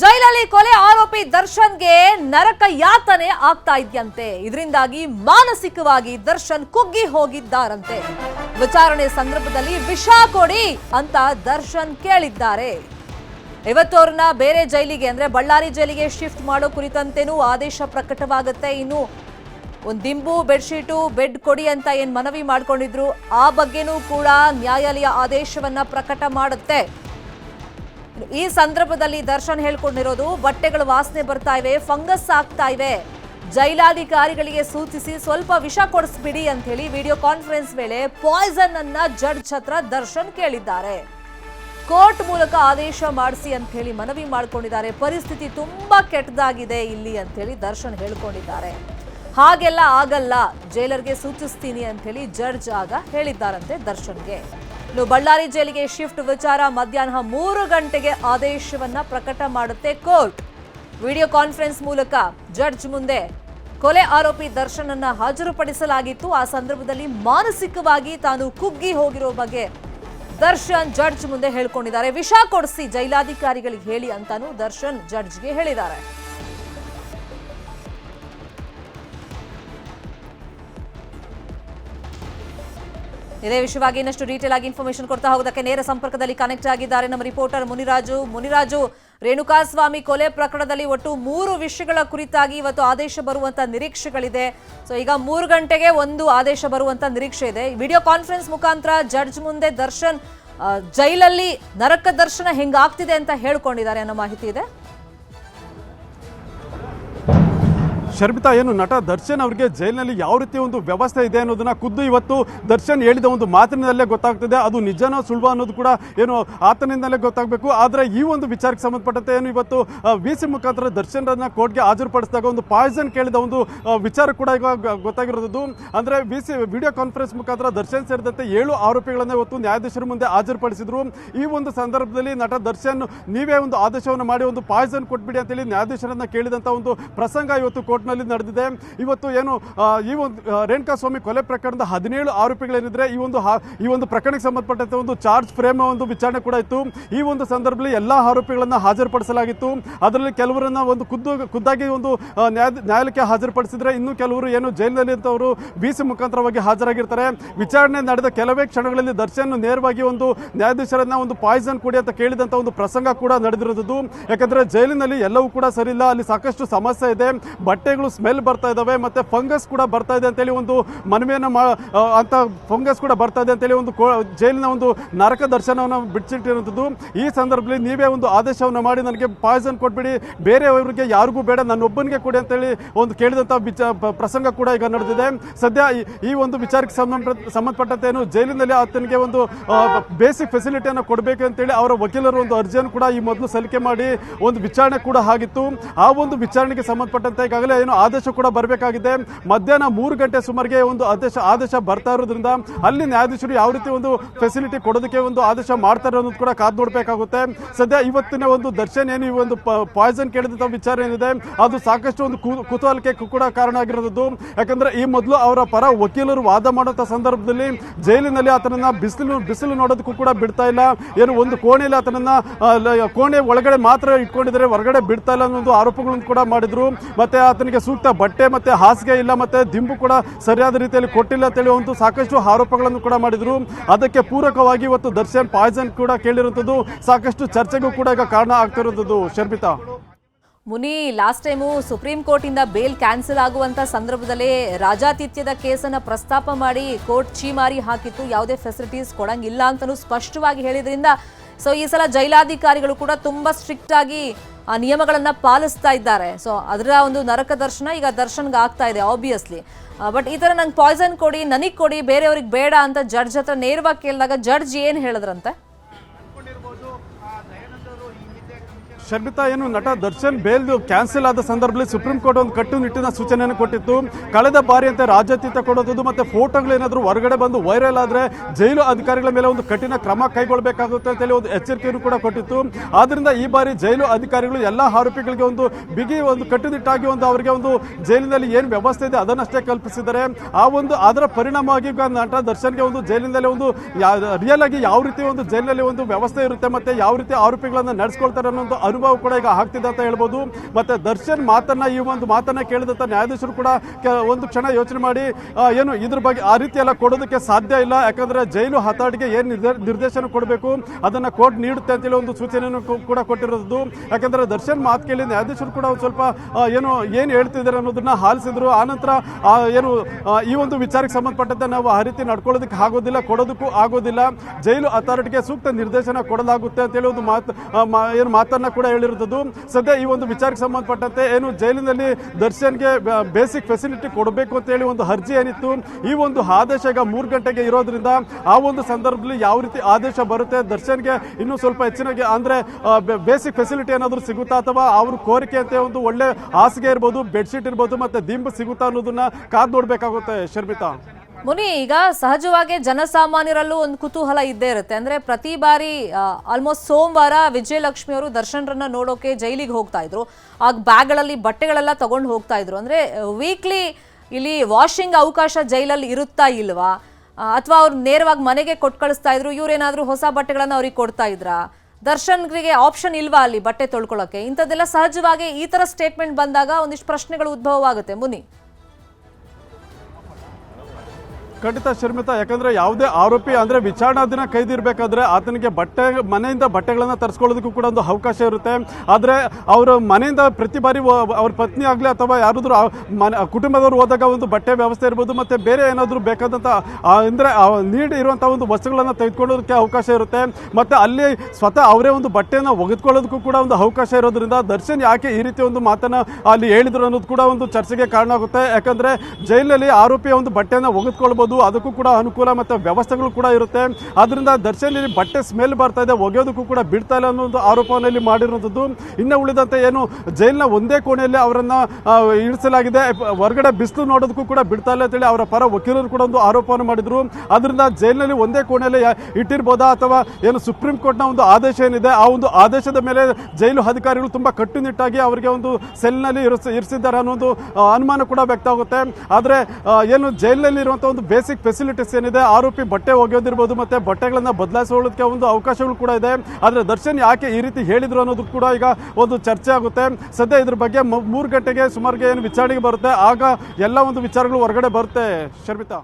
ಜೈಲಲ್ಲಿ ಕೊಲೆ ಆರೋಪಿ ದರ್ಶನ್ಗೆ ನರಕ ಯಾತನೆ ಆಗ್ತಾ ಇದೆಯಂತೆ. ಇದರಿಂದಾಗಿ ಮಾನಸಿಕವಾಗಿ ದರ್ಶನ್ ಕುಗ್ಗಿ ಹೋಗಿದ್ದಾರಂತೆ. ವಿಚಾರಣೆ ಸಂದರ್ಭದಲ್ಲಿ ವಿಷ ಕೊಡಿ ಅಂತ ದರ್ಶನ್ ಕೇಳಿದ್ದಾರೆ. ಇವತ್ತು ಅವ್ರನ್ನ ಬೇರೆ ಜೈಲಿಗೆ ಅಂದ್ರೆ ಬಳ್ಳಾರಿ ಜೈಲಿಗೆ ಶಿಫ್ಟ್ ಮಾಡೋ ಕುರಿತಂತೆನೂ ಆದೇಶ ಪ್ರಕಟವಾಗುತ್ತೆ. ಇನ್ನು ಒಂದ್ ದಿಂಬು, ಬೆಡ್ಶೀಟು, ಬೆಡ್ ಕೊಡಿ ಅಂತ ಏನ್ ಮನವಿ ಮಾಡ್ಕೊಂಡಿದ್ರು, ಆ ಬಗ್ಗೆನೂ ಕೂಡ ನ್ಯಾಯಾಲಯ ಆದೇಶವನ್ನ ಪ್ರಕಟ ಮಾಡುತ್ತೆ. ಈ ಸಂದರ್ಭದಲ್ಲಿ ದರ್ಶನ್ ಹೇಳ್ಕೊಂಡಿರೋದು, ಬಟ್ಟೆಗಳು ವಾಸನೆ ಬರ್ತಾ ಇವೆ, ಫಂಗಸ್ ಆಗ್ತಾ ಇವೆ. ಜೈಲಾಧಿಕಾರಿಗಳಿಗೆ ಸೂಚಿಸಿ ಸ್ವಲ್ಪ ವಿಷ ಕೊಡಿಸ್ಬಿಡಿ ಅಂತ ಹೇಳಿ ವಿಡಿಯೋ ಕಾನ್ಫರೆನ್ಸ್ ವೇಳೆ ಪಾಯ್ಸನ್ ಅನ್ನ ಜಡ್ಜ್ ಹತ್ರ ದರ್ಶನ್ ಕೇಳಿದ್ದಾರೆ. ಕೋರ್ಟ್ ಮೂಲಕ ಆದೇಶ ಮಾಡಿಸಿ ಅಂತ ಹೇಳಿ ಮನವಿ ಮಾಡ್ಕೊಂಡಿದ್ದಾರೆ. ಪರಿಸ್ಥಿತಿ ತುಂಬಾ ಕೆಟ್ಟದಾಗಿದೆ ಇಲ್ಲಿ ಅಂತ ಹೇಳಿ ದರ್ಶನ್ ಹೇಳ್ಕೊಂಡಿದ್ದಾರೆ. ಹಾಗೆಲ್ಲ ಆಗಲ್ಲ, ಜೈಲರ್ಗೆ ಸೂಚಿಸ್ತೀನಿ ಅಂತ ಹೇಳಿ ಜಡ್ಜ್ ಆಗ ಹೇಳಿದ್ದಾರಂತೆ ದರ್ಶನ್ಗೆ. ಇನ್ನು ಬಳ್ಳಾರಿ ಜೈಲಿಗೆ ಶಿಫ್ಟ್ ವಿಚಾರ ಮಧ್ಯಾಹ್ನ ಮೂರು ಗಂಟೆಗೆ ಆದೇಶವನ್ನ ಪ್ರಕಟ ಮಾಡುತ್ತೆ ಕೋರ್ಟ್. ವಿಡಿಯೋ ಕಾನ್ಫರೆನ್ಸ್ ಮೂಲಕ ಜಡ್ಜ್ ಮುಂದೆ ಕೊಲೆ ಆರೋಪಿ ದರ್ಶನನ್ನ ಹಾಜರುಪಡಿಸಲಾಗಿತ್ತು. ಆ ಸಂದರ್ಭದಲ್ಲಿ ಮಾನಸಿಕವಾಗಿ ತಾನು ಕುಗ್ಗಿ ಹೋಗಿರೋ ಬಗ್ಗೆ ದರ್ಶನ್ ಜಡ್ಜ್ ಮುಂದೆ ಹೇಳ್ಕೊಂಡಿದ್ದಾರೆ. ವಿಷ ಕೊಡಿಸಿ ಜೈಲಾಧಿಕಾರಿಗಳಿಗೆ ಹೇಳಿ ಅಂತಾನು ದರ್ಶನ್ ಜಡ್ಜ್ಗೆ ಹೇಳಿದ್ದಾರೆ. ಇದೇ ವಿಷಯವಾಗಿ ಇನ್ನಷ್ಟು ಡೀಟೇಲ್ ಆಗಿ ಇನ್ಫಾರ್ಮೇಶನ್ ಕೊಡ್ತಾ ಹೋಗೋದಕ್ಕೆ ನೇರ ಸಂಪರ್ಕದಲ್ಲಿ ಕನೆಕ್ಟ್ ಆಗಿದ್ದಾರೆ ನಮ್ಮ ರಿಪೋರ್ಟರ್ ಮುನಿರಾಜು. ಮುನಿರಾಜು, ರೇಣುಕಾಸ್ವಾಮಿ ಕೊಲೆ ಪ್ರಕರಣದಲ್ಲಿ ಒಟ್ಟು ಮೂರು ವಿಷಯಗಳ ಕುರಿತಾಗಿ ಇವತ್ತು ಆದೇಶ ಬರುವಂತ ನಿರೀಕ್ಷೆಗಳಿದೆ. ಸೊ ಈಗ ಮೂರು ಗಂಟೆಗೆ ಒಂದು ಆದೇಶ ಬರುವಂತ ನಿರೀಕ್ಷೆ ಇದೆ. ವಿಡಿಯೋ ಕಾನ್ಫರೆನ್ಸ್ ಮುಖಾಂತರ ಜಡ್ಜ್ ಮುಂದೆ ದರ್ಶನ್ ಜೈಲಲ್ಲಿ ನರಕ ದರ್ಶನ ಹೆಂಗಾಗ್ತಿದೆ ಅಂತ ಹೇಳ್ಕೊಂಡಿದ್ದಾರೆ ಅನ್ನೋ ಮಾಹಿತಿ ಇದೆ. ಶರ್ಮಿತಾ, ಏನು ನಟ ದರ್ಶನ್ ಅವರಿಗೆ ಜೈಲಿನಲ್ಲಿ ಯಾವ ರೀತಿ ಒಂದು ವ್ಯವಸ್ಥೆ ಇದೆ ಅನ್ನೋದನ್ನ ಖುದ್ದು ಇವತ್ತು ದರ್ಶನ್ ಹೇಳಿದ ಒಂದು ಮಾತಿನಲ್ಲೇ ಗೊತ್ತಾಗ್ತದೆ. ಅದು ನಿಜನೋ ಸುಳ್ಳು ಅನ್ನೋದು ಕೂಡ ಏನು ಆತನಿಂದಲೇ ಗೊತ್ತಾಗಬೇಕು. ಆದರೆ ಈ ಒಂದು ವಿಚಾರಕ್ಕೆ ಸಂಬಂಧಪಟ್ಟಂತೆ ಏನು ಇವತ್ತು ವಿ ಸಿ ಮುಖಾಂತರ ದರ್ಶನ್ರನ್ನ ಕೋರ್ಟ್ಗೆ ಹಾಜರುಪಡಿಸಿದಾಗ ಒಂದು ಪಾಯ್ಸನ್ ಕೇಳಿದ ಒಂದು ವಿಚಾರ ಕೂಡ ಈಗ ಗೊತ್ತಾಗಿರೋದು ಅಂದರೆ ವಿ ಸಿ ವಿಡಿಯೋ ಕಾನ್ಫರೆನ್ಸ್ ಮುಖಾಂತರ ದರ್ಶನ್ ಸೇರಿದಂತೆ ಏಳು ಆರೋಪಿಗಳನ್ನು ಇವತ್ತು ನ್ಯಾಯಾಧೀಶರ ಮುಂದೆ ಹಾಜರುಪಡಿಸಿದ್ರು. ಈ ಒಂದು ಸಂದರ್ಭದಲ್ಲಿ ನಟ ದರ್ಶನ್, ನೀವೇ ಒಂದು ಆದೇಶವನ್ನು ಮಾಡಿ ಒಂದು ಪಾಯ್ಸನ್ ಕೊಟ್ಬಿಡಿ ಅಂತೇಳಿ ನ್ಯಾಯಾಧೀಶರನ್ನ ಕೇಳಿದಂಥ ಒಂದು ಪ್ರಸಂಗ ಇವತ್ತು ಕೋರ್ಟ್ನಲ್ಲಿ ನಡೆದಿದೆ. ಇವತ್ತು ಏನು ಈ ಒಂದು ರೇಣುಕಾಸ್ವಾಮಿ ರೇಣುಕಾ ಸ್ವಾಮಿ ಕೊಲೆ ಪ್ರಕರಣದ ಹದಿನೇಳು ಆರೋಪಿಗಳೇನಿದ್ರೆ ಈ ಒಂದು ಈ ಒಂದು ಪ್ರಕರಣಕ್ಕೆ ಸಂಬಂಧಪಟ್ಟಂತೆ ಒಂದು ಚಾರ್ಜ್ ಫ್ರೇಮ್ ಒಂದು ವಿಚಾರಣೆ ಕೂಡ ಇತ್ತು. ಈ ಒಂದು ಸಂದರ್ಭದಲ್ಲಿ ಎಲ್ಲ ಆರೋಪಿಗಳನ್ನ ಹಾಜರುಪಡಿಸಲಾಗಿತ್ತು. ಅದರಲ್ಲಿ ಕೆಲವರನ್ನ ಒಂದು ಖುದ್ದು, ಖುದ್ದಾಗಿ ಒಂದು ನ್ಯಾಯ, ನ್ಯಾಯಾಲಯಕ್ಕೆ ಹಾಜರುಪಡಿಸಿದ್ರೆ ಇನ್ನು ಕೆಲವರು ಏನು ಜೈಲಿನಲ್ಲಿ ಅಂತವರು ಬಿ ಸಿ ಮುಖಾಂತರವಾಗಿ ಹಾಜರಾಗಿರ್ತಾರೆ. ವಿಚಾರಣೆ ನಡೆದ ಕೆಲವೇ ಕ್ಷಣಗಳಲ್ಲಿ ದರ್ಶನ್ ನೇರವಾಗಿ ಒಂದು ನ್ಯಾಯಾಧೀಶರನ್ನ ಒಂದು ಪಾಯ್ಸನ್ ಕೊಡಿ ಅಂತ ಕೇಳಿದಂತ ಒಂದು ಪ್ರಸಂಗ ಕೂಡ ನಡೆದಿರೋದು ಯಾಕಂದ್ರೆ ಜೈಲಿನಲ್ಲಿ ಎಲ್ಲವೂ ಕೂಡ ಸರಿ ಇಲ್ಲ ಅಲ್ಲಿ ಸಾಕಷ್ಟು ಸಮಸ್ಯೆ ಇದೆ. ಬಟ್ಟೆಗಳು ಸ್ಮೆಲ್ ಬರ್ತಾ ಇದ್ದಾವೆ ಮತ್ತೆ ಫಂಗಸ್ ಕೂಡ ಬರ್ತಾ ಇದೆ ಅಂತೇಳಿ ಒಂದು ಮನವಿಯನ್ನು ಮಾ ಅಂತ ಫಂಗಸ್ ಕೂಡ ಬರ್ತಾ ಇದೆ ಅಂತೇಳಿ ಒಂದು ಜೈಲಿನ ಒಂದು ನರಕ ದರ್ಶನವನ್ನು ಬಿಡಿಸಿಟ್ಟಿರುವಂಥದ್ದು. ಈ ಸಂದರ್ಭದಲ್ಲಿ ನೀವೇ ಒಂದು ಆದೇಶವನ್ನು ಮಾಡಿ, ನನಗೆ ಪಾಯ್ಸನ್ ಕೊಟ್ಬಿಡಿ, ಬೇರೆಯವರಿಗೆ ಯಾರಿಗೂ ಬೇಡ, ನನ್ನೊಬ್ಬನಿಗೆ ಕೊಡಿ ಅಂತೇಳಿ ಒಂದು ಕೇಳಿದಂಥ ವಿಚ ಪ್ರಸಂಗ ಕೂಡ ಈಗ ನಡೆದಿದೆ. ಸದ್ಯ ಈ- ಈ ಒಂದು ವಿಚಾರಕ್ಕೆ ಸಂಬಂಧ ಸಂಬಂಧಪಟ್ಟಂತೆ ಏನು ಜೈಲಿನಲ್ಲಿ ಆತನಿಗೆ ಒಂದು ಬೇಸಿಕ್ ಫೆಸಿಲಿಟಿಯನ್ನು ಕೊಡಬೇಕು ಅಂತೇಳಿ ಅವರ ವಕೀಲರು ಒಂದು ಅರ್ಜಿಯನ್ನು ಕೂಡ ಈ ಮೊದಲು ಸಲ್ಲಿಕೆ ಮಾಡಿ ಒಂದು ವಿಚಾರಣೆ ಕೂಡ ಆಗಿತ್ತು. ಆ ಒಂದು ವಿಚಾರಣೆಗೆ ಸಂಬಂಧಪಟ್ಟಂತೆ ಈಗಾಗಲೇ ಏನು ಆದೇಶ ಕೂಡ ಬರಬೇಕಾಗಿದೆ. ಮಧ್ಯಾಹ್ನ ಮೂರು ಗಂಟೆ ಸುಮಾರಿಗೆ ಒಂದು ಆದೇಶ ಆದೇಶ ಬರ್ತಾ ಇರೋದ್ರಿಂದ ಅಲ್ಲಿ ನ್ಯಾಯಾಧೀಶರು ಯಾವ ರೀತಿ ಒಂದು ಫೆಸಿಲಿಟಿ ಕೊಡೋದಕ್ಕೆ ಒಂದು ಆದೇಶ ಮಾಡ್ತಾರೆ ಅನ್ನೋದು ಕೂಡ ಕಾದು ನೋಡಬೇಕಾಗುತ್ತೆ. ಸದ್ಯ ಇವತ್ತಿನ ಒಂದು ದರ್ಶನ್ ಏನು ಈ ಒಂದು ಪಾಯ್ಸನ್ ಕೇಳಿದಂಥ ವಿಚಾರ ಏನಿದೆ, ಅದು ಸಾಕಷ್ಟು ಒಂದು ಕುತೂಹಲಕ್ಕೆ ಕೂಡ ಕಾರಣ ಆಗಿರೋದು ಯಾಕಂದ್ರೆ ಈ ಮೊದಲು ಅವರ ಪರ ವಕೀಲರು ವಾದ ಮಾಡುವಂಥ ಸಂದರ್ಭದಲ್ಲಿ ಜೈಲಿನಲ್ಲಿ ಆತನನ್ನ ಬಿಸಿಲು ಬಿಸಿಲು ನೋಡೋದಕ್ಕೂ ಕೂಡ ಬಿಡ್ತಾ ಇಲ್ಲ. ಏನು ಒಂದು ಕೋಣೆಯಲ್ಲಿ ಆತನನ್ನ ಕೋಣೆ ಒಳಗಡೆ ಮಾತ್ರ ಇಟ್ಕೊಂಡಿದ್ದಾರೆ, ಹೊರಗಡೆ ಬಿಡ್ತಾ ಇಲ್ಲ ಅನ್ನೋ ಒಂದು ಆರೋಪಗಳನ್ನು ಕೂಡ ಮಾಡಿದ್ರು. ಮತ್ತೆ ಆತನಿಗೆ ಸೂಕ್ತ ಬಟ್ಟೆ ಮತ್ತೆ ಹಾಸಿಗೆ ಇಲ್ಲ ಮತ್ತೆ ದಿಂಬು ಕೂಡ ಸರಿಯಾದ ರೀತಿಯಲ್ಲಿ ಕೊಟ್ಟಿಲ್ಲ ಅಂತೇಳಿ ಒಂದು ಸಾಕಷ್ಟು ಆರೋಪಗಳನ್ನು ಕೂಡ ಮಾಡಿದ್ರು. ಅದಕ್ಕೆ ಪೂರಕವಾಗಿ ಇವತ್ತು ದರ್ಶನ್ ಪಾಯ್ಸನ್ ಕೂಡ ಕೇಳಿರುವಂಥದ್ದು ಸಾಕಷ್ಟು ಚರ್ಚೆಗೂ ಕೂಡ ಈಗ ಕಾರಣ ಆಗ್ತಿರುವಂಥದ್ದು ಶರ್ಮಿತಾ. ಮುನಿ ಲಾಸ್ಟ್ ಟೈಮು ಸುಪ್ರೀಂ ಕೋರ್ಟಿಂದ ಬೇಲ್ ಕ್ಯಾನ್ಸಲ್ ಆಗುವಂತ ಸಂದರ್ಭದಲ್ಲೇ ರಾಜಾತಿಥ್ಯದ ಕೇಸನ್ನ ಪ್ರಸ್ತಾಪ ಮಾಡಿ ಕೋರ್ಟ್ ಚೀಮಾರಿ ಹಾಕಿತ್ತು. ಯಾವುದೇ ಫೆಸಿಲಿಟೀಸ್ ಕೊಡಂಗಿಲ್ಲ ಅಂತಲೂ ಸ್ಪಷ್ಟವಾಗಿ ಹೇಳಿದ್ರಿಂದ ಸೊ ಈ ಸಲ ಜೈಲಾಧಿಕಾರಿಗಳು ಕೂಡ ತುಂಬಾ ಸ್ಟ್ರಿಕ್ಟ್ ಆಗಿ ಆ ನಿಯಮಗಳನ್ನ ಪಾಲಿಸ್ತಾ ಇದ್ದಾರೆ. ಸೊ ಅದರ ಒಂದು ನರಕ ದರ್ಶನ ಈಗ ದರ್ಶನ್ಗೆ ಆಗ್ತಾ ಇದೆ ಆಬ್ವಿಯಸ್ಲಿ ಬಟ್ ಈ ತರ ನಂಗೆ ಪಾಯ್ಸನ್ ಕೊಡಿ, ನನಗೆ ಕೊಡಿ, ಬೇರೆಯವ್ರಿಗೆ ಬೇಡ ಅಂತ ಜಡ್ಜ್ ಹತ್ರ ನೇರವಾಗಿ ಕೇಳಿದಾಗ ಜಡ್ಜ್ ಏನು ಹೇಳಿದ್ರಂತೆ? ಶರ್ಮಿತಾ ಏನು ನಟ ದರ್ಶನ್ ಬೇಲ್ ಕ್ಯಾನ್ಸಲ್ ಆದ ಸಂದರ್ಭದಲ್ಲಿ ಸುಪ್ರೀಂ ಕೋರ್ಟ್ ಒಂದು ಕಟ್ಟುನಿಟ್ಟಿನ ಸೂಚನೆಯನ್ನು ಕೊಟ್ಟಿತ್ತು. ಕಳೆದ ಬಾರಿಯಂತೆ ರಾಜ್ಯಾತೀತ ಕೊಡೋದು ಮತ್ತೆ ಫೋಟೋಗಳೇನಾದ್ರೂ ಹೊರಗಡೆ ಬಂದು ವೈರಲ್ ಆದರೆ ಜೈಲು ಅಧಿಕಾರಿಗಳ ಮೇಲೆ ಒಂದು ಕಠಿಣ ಕ್ರಮ ಕೈಗೊಳ್ಳಬೇಕಾಗುತ್ತೆ ಅಂತೇಳಿ ಒಂದು ಎಚ್ಚರಿಕೆಯನ್ನು ಕೂಡ ಕೊಟ್ಟಿತ್ತು. ಆದ್ದರಿಂದ ಈ ಬಾರಿ ಜೈಲು ಅಧಿಕಾರಿಗಳು ಎಲ್ಲ ಆರೋಪಿಗಳಿಗೆ ಒಂದು ಬಿಗಿ ಒಂದು ಕಟ್ಟುನಿಟ್ಟಾಗಿ ಒಂದು ಅವರಿಗೆ ಒಂದು ಜೈಲಿನಲ್ಲಿ ಏನು ವ್ಯವಸ್ಥೆ ಇದೆ ಅದನ್ನಷ್ಟೇ ಕಲ್ಪಿಸಿದ್ದಾರೆ ಆ ಒಂದು ಅದರ ಪರಿಣಾಮವಾಗಿ ನಟ ದರ್ಶನ್ಗೆ ಒಂದು ಜೈಲಿನಲ್ಲಿ ಒಂದು ರಿಯಲ್ ಆಗಿ ಯಾವ ರೀತಿ ಒಂದು ಜೈಲಿನಲ್ಲಿ ಒಂದು ವ್ಯವಸ್ಥೆ ಇರುತ್ತೆ ಮತ್ತೆ ಯಾವ ರೀತಿ ಆರೋಪಿಗಳನ್ನು ನಡೆಸ್ಕೊಳ್ತಾರೆ ಅನ್ನೋ ಒಂದು ಅನುಭವ ಕೂಡ ಈಗ ಆಗ್ತಿದೆ ಅಂತ ಹೇಳ್ಬೋದು. ಮತ್ತೆ ದರ್ಶನ್ ಮಾತನ್ನ, ಈ ಒಂದು ಮಾತನ್ನ ಕೇಳಿದಂತ ನ್ಯಾಯಾಧೀಶರು ಕೂಡ ಒಂದು ಕ್ಷಣ ಯೋಚನೆ ಮಾಡಿ ಏನು ಇದ್ರ ಬಗ್ಗೆ ಆ ರೀತಿ ಎಲ್ಲ ಕೊಡೋದಕ್ಕೆ ಸಾಧ್ಯ ಇಲ್ಲ. ಯಾಕಂದ್ರೆ ಜೈಲು ಹತಾಡಿಗೆ ಏನು ನಿರ್ದೇಶನ ಕೊಡಬೇಕು, ಅದನ್ನ ಕೋರ್ಟ್ ನೀಡುತ್ತೆ ಅಂತೇಳಿ ಒಂದು ಸೂಚನೆಯನ್ನು ಕೂಡ ಕೊಟ್ಟಿರೋದು. ಯಾಕಂದ್ರೆ ದರ್ಶನ್ ಮಾತು ಕೇಳಿ ನ್ಯಾಯಾಧೀಶರು ಕೂಡ ಸ್ವಲ್ಪ ಏನು ಏನು ಹೇಳ್ತಿದ್ದಾರೆ ಅನ್ನೋದನ್ನ ಹಾಲಿಸಿದ್ರು. ಆನಂತರ ಏನು ಈ ಒಂದು ವಿಚಾರಕ್ಕೆ ಸಂಬಂಧಪಟ್ಟಂತೆ ನಾವು ಆ ರೀತಿ ನಡ್ಕೊಳ್ಳೋದಕ್ಕೆ ಆಗೋದಿಲ್ಲ, ಕೊಡೋದಕ್ಕೂ ಆಗೋದಿಲ್ಲ. ಜೈಲು ಅಥಾರಿಟಿಗೆ ಸೂಕ್ತ ನಿರ್ದೇಶನ ಕೊಡಲಾಗುತ್ತೆ ಅಂತೇಳಿ ಒಂದು ಮಾತು ಏನು ಮಾತನ್ನ ಕೂಡ ಹೇಳಿರೋದು ಸದ್ಯ ಈ ಒಂದು ವಿಚಾರಕ್ಕೆ ಸಂಬಂಧಪಟ್ಟಂತೆ ಏನು ಜೈಲಿನಲ್ಲಿ ದರ್ಶನ್ಗೆ ಬೇಸಿಕ್ ಫೆಸಿಲಿಟಿ ಕೊಡಬೇಕು ಅಂತ ಹೇಳಿ ಒಂದು ಅರ್ಜಿ ಏನಿತ್ತು, ಈ ಒಂದು ಆದೇಶ ಈಗ ಮೂರು ಗಂಟೆಗೆ ಇರೋದ್ರಿಂದ ಆ ಒಂದು ಸಂದರ್ಭದಲ್ಲಿ ಯಾವ ರೀತಿ ಆದೇಶ ಬರುತ್ತೆ, ದರ್ಶನ್ಗೆ ಇನ್ನೂ ಸ್ವಲ್ಪ ಹೆಚ್ಚಿನ ಅಂದ್ರೆ ಬೇಸಿಕ್ ಫೆಸಿಲಿಟಿ ಏನಾದರೂ ಸಿಗುತ್ತಾ ಅಥವಾ ಅವ್ರ ಕೋರಿಕೆ ಅಂತ ಒಂದು ಒಳ್ಳೆ ಹಾಸಿಗೆ ಇರ್ಬೋದು, ಬೆಡ್ಶೀಟ್ ಇರ್ಬೋದು, ಮತ್ತೆ ದಿಂಬು ಸಿಗುತ್ತಾ ಅನ್ನೋದನ್ನ ಕಾದ್ ನೋಡ್ಬೇಕಾಗುತ್ತೆ ಶರ್ಮಿತಾ. ಮುನಿ, ಈಗ ಸಹಜವಾಗಿ ಜನಸಾಮಾನ್ಯರಲ್ಲೂ ಒಂದು ಕುತೂಹಲ ಇದ್ದೇ ಇರುತ್ತೆ. ಅಂದ್ರೆ ಪ್ರತಿ ಬಾರಿ ಆಲ್ಮೋಸ್ಟ್ ಸೋಮವಾರ ವಿಜಯಲಕ್ಷ್ಮಿ ಅವರು ದರ್ಶನ್ರನ್ನ ನೋಡೋಕೆ ಜೈಲಿಗೆ ಹೋಗ್ತಾ ಇದ್ರು. ಆಗ ಬ್ಯಾಗ್ಗಳಲ್ಲಿ ಬಟ್ಟೆಗಳೆಲ್ಲ ತಗೊಂಡು ಹೋಗ್ತಾ ಇದ್ರು. ಅಂದ್ರೆ ವೀಕ್ಲಿ ಇಲ್ಲಿ ವಾಷಿಂಗ್ ಅವಕಾಶ ಜೈಲಲ್ಲಿ ಇರುತ್ತಾ ಇಲ್ವಾ? ಅಥವಾ ಅವ್ರು ನೇರವಾಗಿ ಮನೆಗೆ ಕೊಟ್ಟು ಕಳಿಸ್ತಾ ಇದ್ರು, ಇವ್ರೇನಾದ್ರೂ ಹೊಸ ಬಟ್ಟೆಗಳನ್ನ ಅವ್ರಿಗೆ ಕೊಡ್ತಾ ಇದ್ರಾ? ದರ್ಶನ್ಗೆ ಆಪ್ಷನ್ ಇಲ್ವಾ ಅಲ್ಲಿ ಬಟ್ಟೆ ತೊಳ್ಕೊಳ್ಳೋಕೆ ಇಂಥದ್ದೆಲ್ಲ ಸಹಜವಾಗಿ ಈ ತರ ಸ್ಟೇಟ್ಮೆಂಟ್ ಬಂದಾಗ ಒಂದಿಷ್ಟು ಪ್ರಶ್ನೆಗಳು ಉದ್ಭವವಾಗುತ್ತೆ. ಮುನಿ. ಖಂಡಿತ ಶರ್ಮಿತಾ, ಯಾಕಂದ್ರೆ ಯಾವುದೇ ಆರೋಪಿ ಅಂದ್ರೆ ವಿಚಾರಣಾಧೀನ ಕೈದಿರ್ಬೇಕಾದ್ರೆ ಆತನಿಗೆ ಬಟ್ಟೆ, ಮನೆಯಿಂದ ಬಟ್ಟೆಗಳನ್ನ ತರಿಸ್ಕೊಳ್ಳೋದಕ್ಕೂ ಕೂಡ ಒಂದು ಅವಕಾಶ ಇರುತ್ತೆ. ಆದ್ರೆ ಅವರ ಮನೆಯಿಂದ ಪ್ರತಿ ಬಾರಿ ಅವ್ರ ಪತ್ನಿ ಆಗಲಿ ಅಥವಾ ಯಾರಾದ್ರೂ ಮನೆ, ಕುಟುಂಬದವರು ಹೋದಾಗ ಒಂದು ಬಟ್ಟೆ ವ್ಯವಸ್ಥೆ ಇರ್ಬೋದು, ಮತ್ತೆ ಬೇರೆ ಏನಾದರೂ ಬೇಕಾದಂತ ಅಂದರೆ ನೀಡ್ ಇರುವಂತಹ ಒಂದು ವಸ್ತುಗಳನ್ನ ತೆಗೆದುಕೊಳ್ಳೋದಕ್ಕೆ ಅವಕಾಶ ಇರುತ್ತೆ. ಮತ್ತೆ ಅಲ್ಲಿ ಸ್ವತಃ ಅವರೇ ಒಂದು ಬಟ್ಟೆನ ಒಗೆದುಕೊಳ್ಳೋದಕ್ಕೂ ಕೂಡ ಒಂದು ಅವಕಾಶ ಇರೋದ್ರಿಂದ ದರ್ಶನ್ ಯಾಕೆ ಈ ರೀತಿ ಒಂದು ಮಾತನ್ನ ಅಲ್ಲಿ ಹೇಳಿದ್ರು ಅನ್ನೋದು ಕೂಡ ಒಂದು ಚರ್ಚೆಗೆ ಕಾರಣ ಆಗುತ್ತೆ. ಯಾಕಂದ್ರೆ ಜೈಲಲ್ಲಿ ಆರೋಪಿಯ ಒಂದು ಬಟ್ಟೆನ ಅದಕ್ಕೂ ಕೂಡ ಅನುಕೂಲ ಮತ್ತು ವ್ಯವಸ್ಥೆಗಳು ಕೂಡ ಇರುತ್ತೆ. ಅದರಿಂದ ದರ್ಶನಲ್ಲಿ ಬಟ್ಟೆ ಸ್ಮೆಲ್ ಬರ್ತಾ ಇದೆ, ಒಗೆಯೋದಕ್ಕೂ ಕೂಡ ಬಿಡ್ತಾ ಇಲ್ಲ ಅನ್ನೋ ಒಂದು ಆರೋಪವನ್ನು ಇಲ್ಲಿ ಮಾಡಿರುವಂಥದ್ದು ಇನ್ನು ಉಳಿದಂತೆ ಏನು, ಜೈಲಿನ ಒಂದೇ ಕೋಣೆಯಲ್ಲಿ ಅವರನ್ನು ಇಳಿಸಲಾಗಿದೆ. ಹೊರಗಡೆ ಬಿಸಿಲು ನೋಡೋದಕ್ಕೂ ಕೂಡ ಬಿಡ್ತಾ ಇಲ್ಲ ಅಂತೇಳಿ ಅವರ ಪರ ವಕೀಲರು ಕೂಡ ಒಂದು ಆರೋಪವನ್ನು ಮಾಡಿದ್ರು. ಅದರಿಂದ ಜೈಲಿನಲ್ಲಿ ಒಂದೇ ಕೋಣೆಯಲ್ಲಿ ಇಟ್ಟಿರ್ಬೋದಾ ಅಥವಾ ಏನು ಸುಪ್ರೀಂ ಕೋರ್ಟ್ನ ಒಂದು ಆದೇಶ ಏನಿದೆ, ಆ ಒಂದು ಆದೇಶದ ಮೇಲೆ ಜೈಲು ಅಧಿಕಾರಿಗಳು ತುಂಬ ಕಟ್ಟುನಿಟ್ಟಾಗಿ ಅವರಿಗೆ ಒಂದು ಸೆಲ್ನಲ್ಲಿ ಇರಿಸ್, ಇರಿಸಿದ್ದಾರೆ ಅನ್ನೋ ಒಂದು ಅನುಮಾನ ಕೂಡ ವ್ಯಕ್ತ ಆಗುತ್ತೆ ಆದರೆ ಏನು ಜೈಲಿನಲ್ಲಿ ಇರುವಂಥ ಒಂದು ಬೇಸಿಕ್ ಫೆಸಿಲಿಟೀಸ್ ಏನಿದೆ ಆರೋಪಿ ಬಟ್ಟೆ ಒಗೆಯೋದಿರ್ಬೋದು, ಮತ್ತೆ ಬಟ್ಟೆಗಳನ್ನ ಬದಲಾಯಿಸೋದಕ್ಕೆ ಒಂದು ಅವಕಾಶಗಳು ಕೂಡ ಇದೆ. ಆದರೆ ದರ್ಶನ್ ಯಾಕೆ ಈ ರೀತಿ ಹೇಳಿದ್ರು ಅನ್ನೋದು ಕೂಡ ಈಗ ಒಂದು ಚರ್ಚೆ ಆಗುತ್ತೆ. ಸದ್ಯ ಇದ್ರ ಬಗ್ಗೆ ಮೂರು ಗಂಟೆಗೆ ಸುಮಾರಿಗೆ ಏನು ವಿಚಾರಣೆಗೆ ಬರುತ್ತೆ. ಆಗ ಎಲ್ಲ ಒಂದು ವಿಚಾರಗಳು ಹೊರಗಡೆ ಬರುತ್ತೆ. ಶರ್ಮಿತಾ.